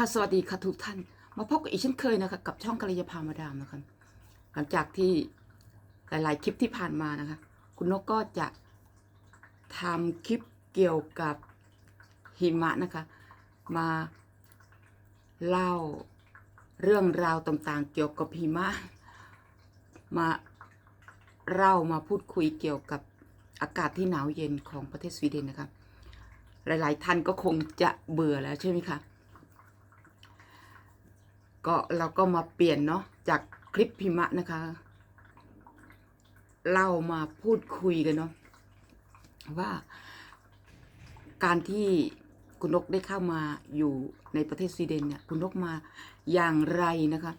ค่ะสวัสดีค่ะทุกท่าน มาพบกับอีกเช่นเคยนะคะ กับช่องกัลยาพามาดามนะคะ หลังจากที่หลาย ๆ คลิปที่ผ่านมานะคะ คุณนกก็จะทำคลิปเกี่ยวกับหิมะนะคะ มาเล่าเรื่องราวต่าง ๆ เกี่ยวกับหิมะ มาเล่ามาพูดคุยเกี่ยวกับอากาศที่หนาวเย็นของประเทศสวีเดนนะคะ หลาย ๆ ท่านก็คงจะเบื่อแล้วใช่ไหมคะ ก็เราก็มาเปลี่ยนเนาะจากคลิปพิมะนะคะเล่ามาพูดคุยกันเนาะว่าการที่คุณนกได้เข้ามาอยู่ในประเทศสวีเดนเนี่ยคุณนกมาอย่างไรนะคะ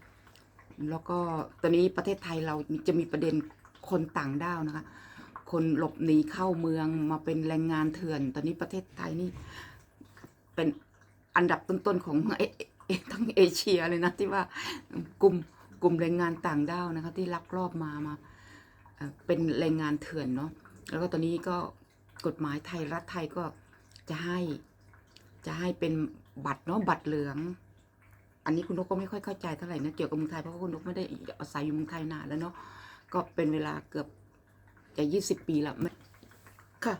แล้วก็ตอนนี้ประเทศไทยเราจะมีประเด็นคนต่างด้าวนะคะ คนหลบหนีเข้าเมืองมาเป็นแรงงานเถื่อน ตอนนี้ประเทศไทยนี่เป็นอันดับต้นๆของ ทั้งเอเชียเลยนะที่ว่ากลุ่มกลุ่มแรงงานต่างด้าวนะคะที่ลักลอบมามาเป็นแรงงานเถื่อนเนาะแล้วก็ตอนนี้ก็กฎหมายไทยรัฐไทยก็จะให้จะให้เป็นบัตรเนาะบัตรเหลือง อันนี้คุณนกก็ไม่ค่อยเข้าใจเท่าไหร่นะเกี่ยวกับเมืองไทยเพราะว่าคุณนกไม่ได้อาศัยอยู่เมืองไทยนานแล้วเนาะก็เป็นเวลาเกือบจะยี่สิบปีล้วไม่ค่ะ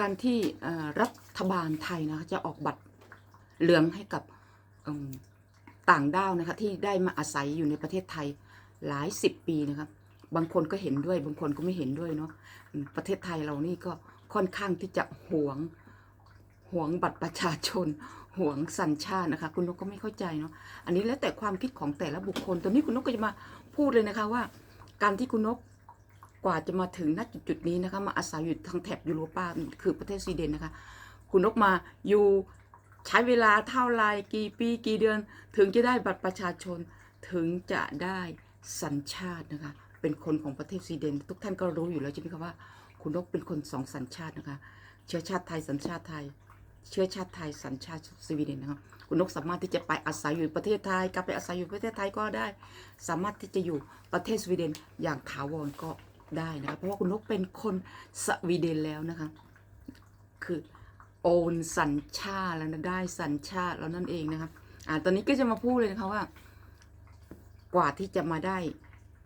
การที่รัฐบาลไทยนะจะออกบัตรเหลืองให้กับ ต่างด้าวนะคะที่ได้มาอาศัยอยู่ในประเทศไทยหลายสิบปีนะครับบางคนก็เห็นด้วย บางคนก็ไม่เห็นด้วยเนาะประเทศไทยเรานี่ก็ค่อนข้างที่จะหวงหวงบัตรประชาชนหวงสัญชาตินะคะ คุณนกก็ไม่เข้าใจเนาะอันนี้แล้วแต่ความคิดของแต่ละบุคคลตอนนี้คุณนกก็จะมาพูดเลยนะคะว่า การที่คุณนกกว่าจะมาถึงณจุดจุดนี้นะคะมาอาศัยอยู่ทางแถบยุโรปาคือประเทศสวีเดนนะคะ คุณนกมาอยู่ ใช้เวลาเท่าไรกี่ปีกี่เดือน ถึงจะได้บัตรประชาชน ถึงจะได้สัญชาตินะคะ เป็นคนของประเทศสวีเดน ทุกท่านก็รู้อยู่แล้วใช่ไหมคะว่า คุณนกเป็นคนสองสัญชาตินะคะ เชื้อชาติไทยสัญชาติไทย เชื้อชาติไทยสัญชาติสวีเดนนะคะคุณนกสามารถที่จะไปอาศัยอยู่ประเทศไทยกลับไปอาศัยอยู่ประเทศไทยก็ได้ สามารถที่จะอยู่ประเทศสวีเดนอย่างถาวรก็ได้นะคะเพราะว่าคุณนกเป็นคนสวีเดนแล้วนะคะ คือ โอนสัญชาติแล้วนะได้สัญชาติแล้วนั่นเองนะคะอ่าตอนนี้ก็จะมาพูดเลยนะคะว่า กว่าที่จะมาได้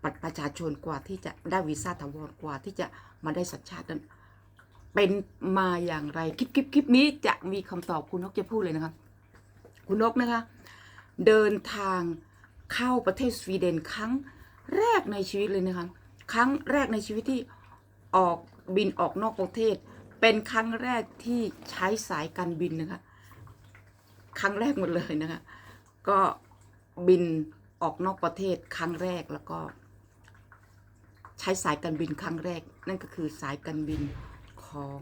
บัตรประชาชนกว่าที่จะได้วีซ่าถาวรกว่าที่จะมาได้สัญชาตินั้นเป็นมาอย่างไรคลิปคลิปคลิปนี้จะมีคำตอบคุณนกจะพูดเลยนะคะคุณนกนะคะ เดินทางเข้าประเทศสวีเดนครั้งแรกในชีวิตเลยนะคะ ครั้งแรกในชีวิตที่ออกบินออกนอกประเทศ เป็นครั้งแรกที่ใช้สายการบินนะคะ ครั้งแรกหมดเลยนะคะ ก็บินออกนอกประเทศครั้งแรกแล้วก็ ใช้สายการบินครั้งแรก นั่นก็คือสายการบินของ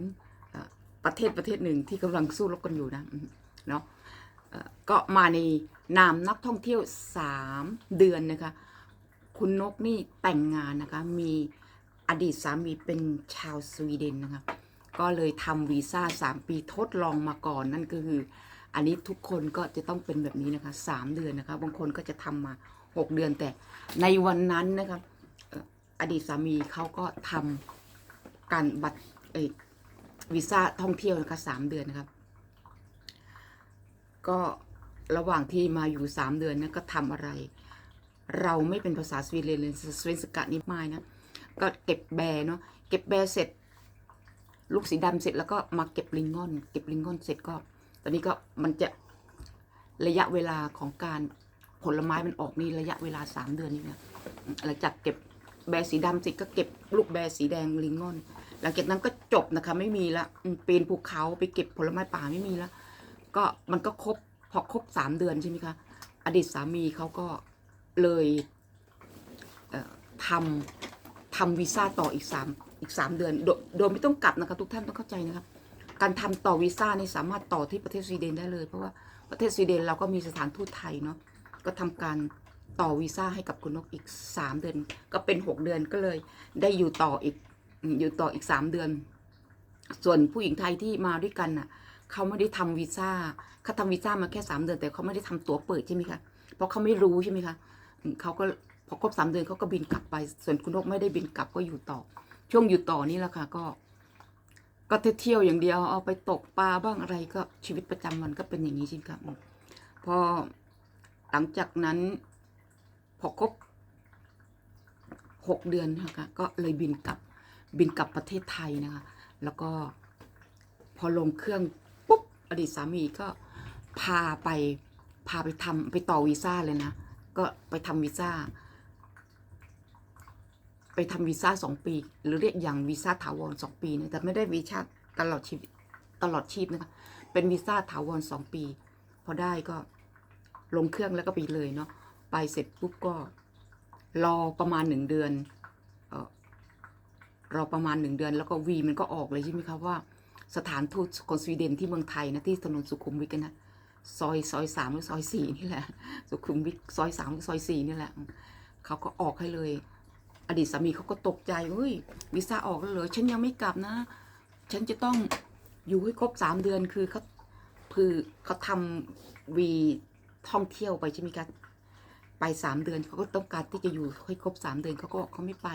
อประเทศประเทศหนึ่งที่กำลังสู้รบกันอยู่นะเนาะก็มาในนามนักท่องเที่ยว3เดือนนะคะ คุณนกนี่แต่งงานนะคะ มีอดีตสามีเป็นชาวสวีเดนนะคะ ก็เลยทำวีซ่า3ปีทดลองมาก่อนนั่นก็คือ อันนี้ทุกคนก็จะต้องเป็นแบบนี้นะคะ3เดือนนะคะ บางคนก็จะทำมา6เดือนแต่ในวันนั้นนะคะอดีตสามีเขาก็ทำการบัตรวีซ่าท่องเที่ยวนะคะสามเดือนนะครับ ก็ระหว่างที่มาอยู่สามเดือนนะก็ทำอะไร เราไม่เป็นภาษาสวีเดนเลยสวีสกะนิมายนะก็เก็บแบเนาะเก็บแบเสร็จ ลูกสีดำเสร็จแล้วก็มาเก็บลิงงอน เก็บลิงงอนเสร็จก็ ตอนนี้ก็มันจะระยะเวลาของการผลไม้มันออกนี่ระยะเวลาสามเดือนนี่นะหลังจากเก็บแบร์สีดำเสร็จก็เก็บลูกแบร์สีแดงลิงงอน หลังจากนั้นก็จบนะคะ ไม่มีละปีนภูเขาไปเก็บผลไม้ป่าไม่มีละก็มันก็ครบพอครบสามเดือนใช่ไหมคะ อดีตสามีเขาก็เลยเทำทำวีซ่าต่ออีกสาม อีกสามเดือนโดยโดยไม่ต้องกลับนะคะทุกท่านต้องเข้าใจนะคะการทำต่อวีซ่านี่สามารถต่อที่ประเทศสวีเดนได้เลย เพราะว่าประเทศสวีเดนเราก็มีสถานทูตไทยเนาะก็ทำการต่อวีซ่าให้กับคุณนกอีกสามเดือน ก็เป็นหกเดือนก็เลย ได้อยู่ต่ออีกอยู่ต่ออีกสามเดือน ส่วนผู้หญิงไทยที่มาด้วยกันน่ะเขาไม่ได้ทำวีซ่าเขาทำวีซ่ามาแค่สามเดือนแต่เขาไม่ได้ทำตั๋วเปิดใช่ไหมคะเพราะเขาไม่รู้ใช่ไหมคะเขาก็พอครบสามเดือนเขาก็บินกลับไป ส่วนคุณนกไม่ได้บินกลับก็อยู่ต่อ ช่วงอยู่ต่อนี่แหละค่ะก็ ก็เที่ยวอย่างเดียว เอาไปตกปลาบ้างอะไรก็ชีวิตประจำวันก็เป็นอย่างนี้จริงค่ะพอหลังจากนั้นพอครบหกเดือนนะคะก็เลยบินกลับบินกลับประเทศไทยนะคะ แล้วก็พอลงเครื่องปุ๊บอดีตสามีก็พาไปพาไปทำไปต่อวีซ่าเลยนะ ก็ไปทำวีซ่า ไปทำวีซ่าสองปี หรือเรียกอย่างวีซ่าถาวรสองปีนะแต่ไม่ได้วีซ่าตลอดชีวิตตลอดชีพนะคะเป็นวีซ่าถาวรสองปี พอได้ก็ลงเครื่องแล้วก็ไปเลยเนาะไปเสร็จปุ๊บก็ รอประมาณหนึ่งเดือนเออรอประมาณหนึ่งเดือน แล้วก็วีมันก็ออกเลยใช่ไหมครับว่า สถานทูตของสวีเดนที่เมืองไทยนะที่ถนนสุขุมวิทกันนะซอยซอยสามหรือซอยสี่นี่แหละ สุขุมวิทซอยสามหรือซอยสี่นี่แหละเขาก็ออกให้เลย อดีตสามีเขาก็ตกใจเฮ้ยวีซ่าออกแล้วเหรอฉันยังไม่กลับนะ ฉันจะต้องอยู่ให้ครบสามเดือนคือเขาคือเขาทำวีท่องเที่ยวไปใช่ไหมคะไปสามเดือนเขาก็ต้องการที่จะอยู่ให้ครบสามเดือนเขาก็เขาไม่ไป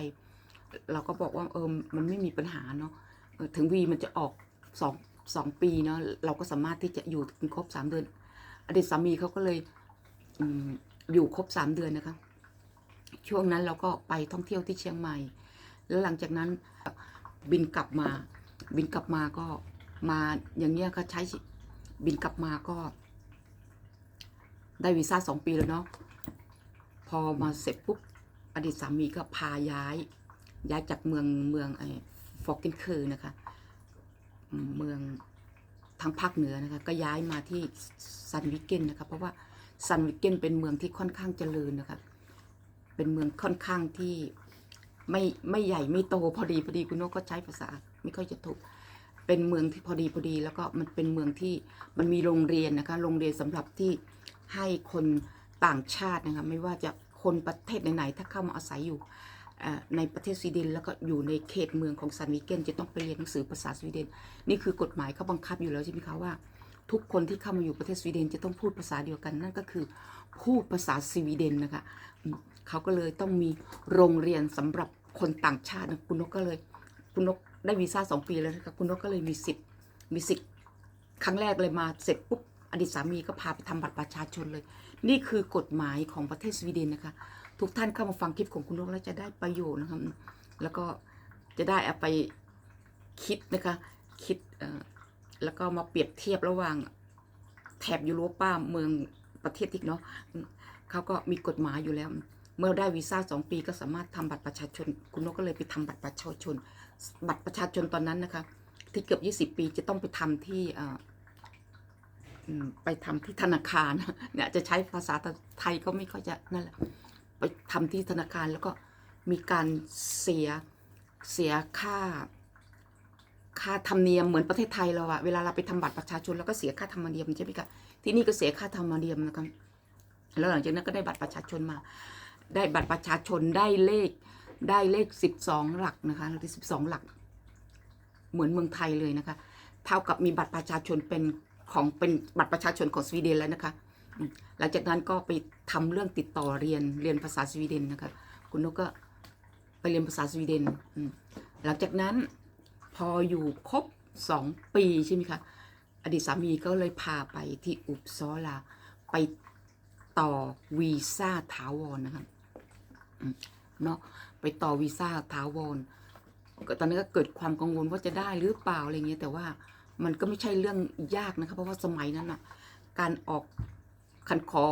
เราก็บอกว่าเออมันไม่มีปัญหาเนาะถึงวีมันจะออกสองสองปีเนาะเราก็สามารถที่จะอยู่ครบสามเดือน อดีตสามีเขาก็เลยอยู่ครบสามเดือนนะคะ ช่วงนั้นเราก็ไปท่องเที่ยวที่เชียงใหม่ แล้วหลังจากนั้นบินกลับมา บินกลับมาก็มาอย่างเงี้ยก็ใช้บินกลับมาก็ ได้วีซ่าสองปีแล้วเนาะพอมาเสร็จปุ๊บอดีตสามีก็พาย้าย ย้ายจากเมืองเมืองไอ้ฟอกเกนคือนะคะ เมืองทางภาคเหนือนะคะ ก็ย้ายมาที่ซันวิกเกนนะคะ เพราะว่าซันวิกเกนเป็นเมืองที่ค่อนข้างเจริญนะคะ เป็นเมืองค่อนข้างที่ไม่ไม่ใหญ่ไม่โตพอดีพอดีคุณโนกก็ใช้ภาษาไม่ค่อยจะถูก เป็นเมืองที่พอดีพอดี แล้วก็มันเป็นเมืองที่มันมีโรงเรียนนะคะโรงเรียนสำหรับที่ให้คนต่างชาตินะคะไม่ว่าจะคนประเทศไหนๆถ้าเข้ามาอาศัยอยู่ในประเทศสวีเดนแล้วก็อยู่ในเขตเมืองของซันวิเกนจะต้องไปเรียนหนังสือภาษาสวีเดน นี่คือกฎหมายเขาบังคับอยู่แล้วใช่ไหมคะว่า ทุกคนที่เข้ามาอยู่ประเทศสวีเดนจะต้องพูดภาษาเดียวกันนั่นก็คือพูดภาษาสวีเดนนะคะ เขาก็เลยต้องมีโรงเรียนสำหรับคนต่างชาตินะคุณนกก็เลย คุณนกได้วีซ่าสองปีแล้วนะคะคุณนกก็เลยมีสิทธิ์มีสิทธิ์ครั้งแรกเลยมาเสร็จปุ๊บอดีตสามีก็พาไปทำบัตรประชาชนเลย นี่คือกฎหมายของประเทศสวีเดนนะคะ ทุกท่านเข้ามาฟังคลิปของคุณนกแล้วจะได้ประโยชน์นะคะแล้วก็จะได้เอาไปคิดนะคะคิดแล้วก็มาเปรียบเทียบระหว่างแถบยุโรป้าเมืองประเทศที่เนาะเขาก็มีกฎหมายอยู่แล้ว เมื่อได้วีซ่าสองปีก็สามารถทำบัตรประชาชน คุณนกก็เลยไปทำบัตรประชาชน บัตรประชาชนตอนนั้นนะคะ ที่เกือบ 20 ปีจะต้องไปทำที่ไปทำที่ธนาคารเนี่ยจะใช้ภาษาไทยก็ไม่ค่อยจะนั่นแหละไปทำที่ธนาคารแล้วก็มีการเสียเสียค่า ค่าธรรมเนียมเหมือนประเทศไทยเราอะเวลาเราไปทำบัตรประชาชนแล้วก็เสียค่าธรรมเนียมใช่ไหมคะที่นี่ก็เสียค่าธรรมเนียมนะครับแล้วหลังจากนั้นก็ได้บัตรประชาชนมา ได้บัตรประชาชนได้เลขได้เลขสิบสองหลักนะคะสิบสองหลัก เหมือนเมืองไทยเลยนะคะ เท่ากับมีบัตรประชาชนเป็นของเป็นบัตรประชาชนของสวีเดนแล้วนะคะ หลังจากนั้นก็ไปทำเรื่องติดต่อเรียนเรียนภาษาสวีเดนนะคะ คุณนกก็ไปเรียนภาษาสวีเดน หลังจากนั้นพออยู่ครบสองปีใช่ไหมคะ อดีตสามีก็เลยพาไปที่อุปซอลาไปต่อวีซ่าถาวรนนะคะ เนาะไปต่อวีซ่าถาวรตอนนั้นก็เกิดความกังวลว่าจะได้หรือเปล่าอะไรเงี้ยแต่ว่ามันก็ไม่ใช่เรื่องยากนะคะเพราะว่าสมัยนั้นอะ การออกคันขอ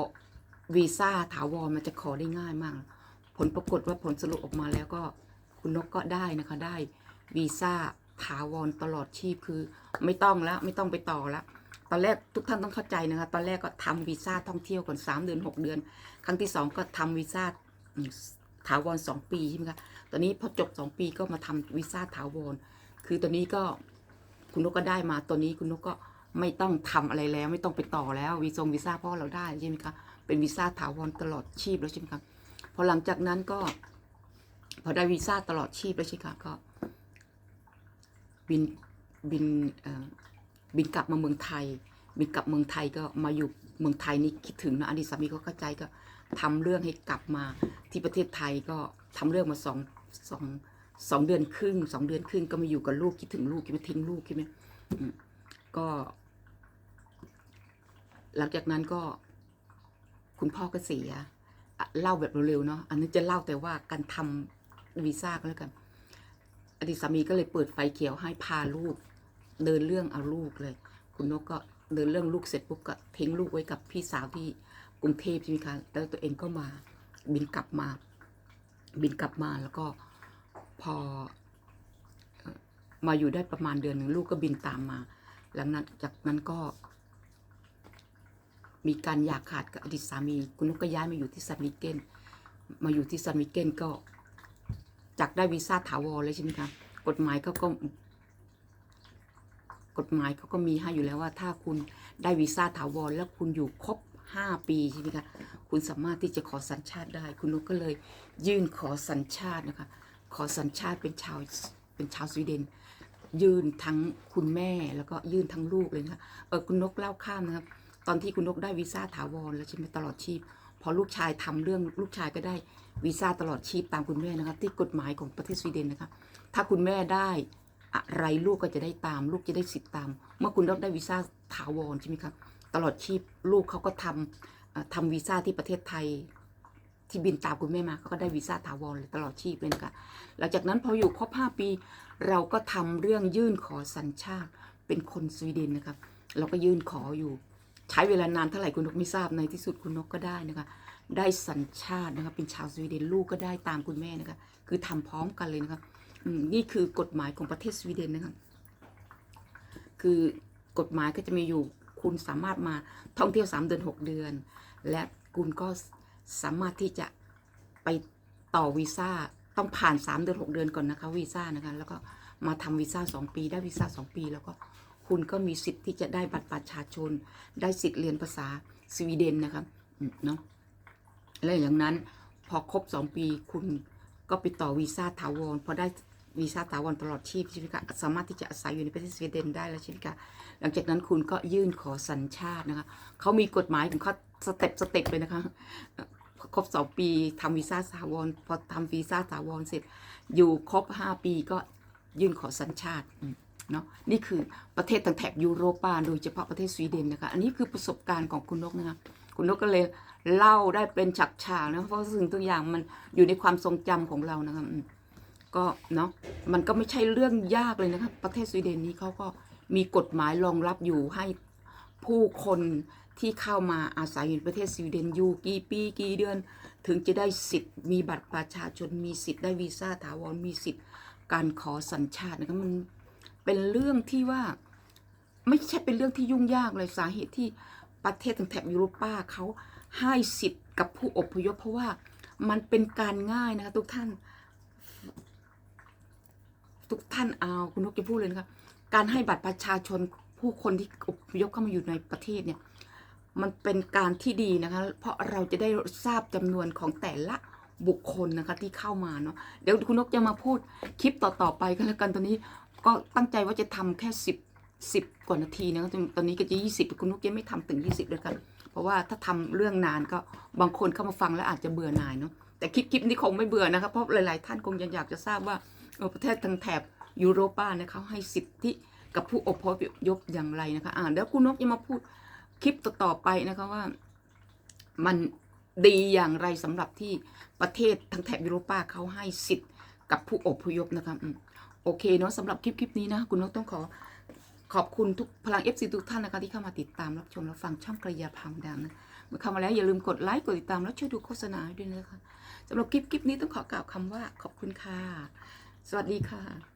วีซ่าถาวรมันจะขอได้ง่ายมาก ผลปรากฏว่าผลสรุปออกมาแล้วก็คุณนกก็ได้นะคะได้วีซ่าถาวรตลอดชีพคือ ไม่ต้องแล้วไม่ต้องไปต่อแล้วตอนแรกทุกท่านต้องเข้าใจนะคะตอนแรกก็ทำวีซ่าท่องเที่ยวก่อนสามเดือนหกเดือน ครั้งที่สองก็ทำวีซ่า ถาวรสองปีใช่ไหมคะตอนนี้พอจบสองปีก็มาทำวีซ่าถาวร คือตอนนี้ก็คุณนกก็ได้มาตอนนี้คุณนกก็ไม่ต้องทำอะไรแล้ว ไม่ต้องไปต่อแล้ววีซงวีซ่าพราะเราได้ใช่ไหมคะเป็นวีซ่าถาวรตลอดชีพแล้วใช่ไหมคะพอหลังจากนั้นก็ พอได้วีซ่าตลอดชีพแล้วใช่ไหมคะก็บินบินบินกลับมาเมืองไทย บินกลับเมืองไทยก็มาอยู่เมืองไทยนี่คิดถึงนะอดีตสามีก็เข้าใจก็ ทำเรื่องให้กลับมาที่ประเทศไทยก็ทำเรื่องมาสองสองสองเดือนครึ่งสองเดือนครึ่งก็มาอยู่กับลูกคิดถึงลูกคิดไม่ทิ้งลูกคิดไหมก็ หลังจากนั้นก็ คุณพ่อก็เสียเล่าแบบเร็วๆเนาะอันนี้จะเล่าแต่ว่าการทำวีซ่าก็แล้วกัน อดีตสามีก็เลยเปิดไฟเขียวให้พาลูก เดินเรื่องเอาลูกเลย คุณนกก็เดินเรื่องลูกเสร็จปุ๊บก็ทิ้งลูกไว้กับพี่สาวที่ กรุงเทพใช่ไหมคะแล้วตัวเองก็มาบินกลับมา บินกลับมาแล้วก็พอมาอยู่ได้ประมาณเดือนหนึ่งลูกก็บินตามมา หลังนั้นจากนั้นก็ มีการอยากขาดกับอดีตสามี คุณนกก็ย้ายมาอยู่ที่ซันมิเกนมาอยู่ที่ซันมิเกนก็จากได้วีซ่าถาวรเลยใช่ไหมคะกฎหมายเขาก็กฎหมายเขาก็มีให้อยู่แล้วว่า ถ้าคุณได้วีซ่าถาวรแล้วคุณอยู่ครบ ห้าปีใช่ไหมคะคุณสามารถที่จะขอสัญชาติได้ คุณนกก็เลยยื่นขอสัญชาตินะคะขอสัญชาติเป็นชาวเป็นชาวสวีเดน ยื่นทั้งคุณแม่แล้วก็ยื่นทั้งลูกเลยนะคะเออคุณนกเล่าข้ามนะครับตอนที่คุณนกได้วีซ่าถาวรแล้วใช่ไหมตลอดชีพพอลูกชายทำเรื่องลูกชายก็ได้วีซ่าตลอดชีพตามคุณแม่นะครับที่กฎหมายของประเทศสวีเดนนะคะถ้าคุณแม่ได้อะไรลูกก็จะได้ตาม ลูกจะได้สิทธิ์ตาม เมื่อคุณนกได้วีซ่าถาวรใช่ไหมครับ ตลอดชีพลูกเขาก็ทำทำวีซ่าที่ประเทศไทย ที่บินตามคุณแม่มาเขาก็ได้วีซ่าถาวรเลยตลอดชีพเลยนะคะหลังจากนั้นพออยู่ครบ5ปี เราก็ทำเรื่องยื่นขอสัญชาติเป็นคนสวีเดนนะครับ เราก็ยื่นขออยู่ ใช้เวลานานเท่าไหร่คุณนกไม่ทราบในที่สุดคุณนกก็ได้นะคะได้สัญชาตินะคะเป็นชาวสวีเดนลูกก็ได้ตามคุณแม่นะคะคือทำพร้อมกันเลยนะคะอืมนี่คือกฎหมายของประเทศสวีเดนนะคะคือกฎหมายก็จะมีอยู่ คุณสามารถมาท่องเที่ยว 3 เดือน 6 เดือน และคุณก็สามารถที่จะไปต่อวีซ่าต้องผ่าน 3 เดือน 6 เดือนก่อนนะคะวีซ่านะคะแล้วก็มาทำวีซ่า 2 ปีได้วีซ่า 2 ปี แล้วก็คุณก็มีสิทธิ์ที่จะได้บัตรประชาชน ได้สิทธิ์เรียนภาษาสวีเดนนะครับเนาะแล้วอย่างนั้นพอครบ 2 ปีคุณก็ไปต่อวีซ่าถาวรพอได้ วีซ่าถาวรตลอดชีพใช่ไหมคะสามารถที่จะอาศัยอยู่ในประเทศสวีเดนได้แล้วใช่ไหมคะหลังจากนั้นคุณก็ยื่นขอสัญชาตินะคะเขามีกฎหมายของเขาสเต็ปสเต็ปเลยนะคะครบสองปีทำวีซ่าถาวรพอทำวีซ่าถาวรเสร็จ อยู่ครบห้าปีก็ยื่นขอสัญชาติเนาะนี่คือประเทศทางแถบยุโรปาโดยเฉพาะประเทศสวีเดนนะคะอันนี้คือประสบการณ์ของคุณนกนะคะคุณนกก็เลยเล่าได้เป็นฉักฉากนะเพราะสิ่งทุกอย่างมันอยู่ในความทรงจำของเรานะคะ ก็เนาะมันก็ไม่ใช่เรื่องยากเลยนะคะ ประเทศสวีเดนนี้เขาก็มีกฎหมายรองรับอยู่ให้ผู้คนที่เข้ามาอาศัยอยู่ในประเทศสวีเดนอยู่กี่ปีกี่เดือน ถึงจะได้สิทธิ์มีบัตรประชาชนมีสิทธิ์ได้วีซ่าถาวรมีสิทธิ์การขอสัญชาตินะครับมันเป็นเรื่องที่ว่าไม่ใช่เป็นเรื่องที่ยุ่งยากเลยสาเหตุที่ประเทศทางแถบยุโรปาเขาให้สิทธิ์กับผู้อพยพเพราะว่ามันเป็นการง่ายนะคะทุกท่าน ทุกท่านเอาคุณนกจะพูดเลยนะคะการให้บัตรประชาชนผู้คนที่อพยพเข้ามาอยู่ในประเทศเนี่ย มันเป็นการที่ดีนะคะ เพราะเราจะได้ทราบจำนวนของแต่ละบุคคลนะคะที่เข้ามาเนาะเดี๋ยวคุณนกจะมาพูดคลิปต่อๆไปกันแล้วกันตอนนี้ก็ตั้งใจว่าจะทำแค่สิบสิบกว่านาทีนะคะตอนนี้ก็จะยี่สิบคุณนกยังไม่ทำถึงยี่สิบเลยกัน เพราะว่าถ้าทำเรื่องนานก็บางคนเข้ามาฟังแล้วอาจจะเบื่อหน่ายเนาะแต่คลิปคลิปนี้คงไม่เบื่อนะคะเพราะหลาย ๆ ท่านคงยังอยากจะทราบว่า ประเทศทางแถบยุโรปาเนี่ยเขาให้สิทธิกับผู้อพยพอย่างไรนะคะอ่าเดี๋ยวคุณนกจะมาพูดคลิปต่อๆไปนะคะว่ามันดีอย่างไรสำหรับที่ประเทศทางแถบยุโรปาเขาให้สิทธิ์กับผู้อพยพนะคะโอเคเนาะสำหรับคลิปคลิปนี้นะคุณนกต้องขอขอบคุณทุกพลัง FC ทุกท่านนะคะที่เข้ามาติดตามรับชมรับฟังช่องกระยาพังดังนะเมื่อเข้ามาแล้วอย่าลืมกดไลค์กดติดตามแล้วช่วยดูโฆษณาด้วยนะคะสำหรับคลิปคลิปนี้ต้องขอกล่าวคำว่าขอบคุณค่ะ สวัสดีค่ะ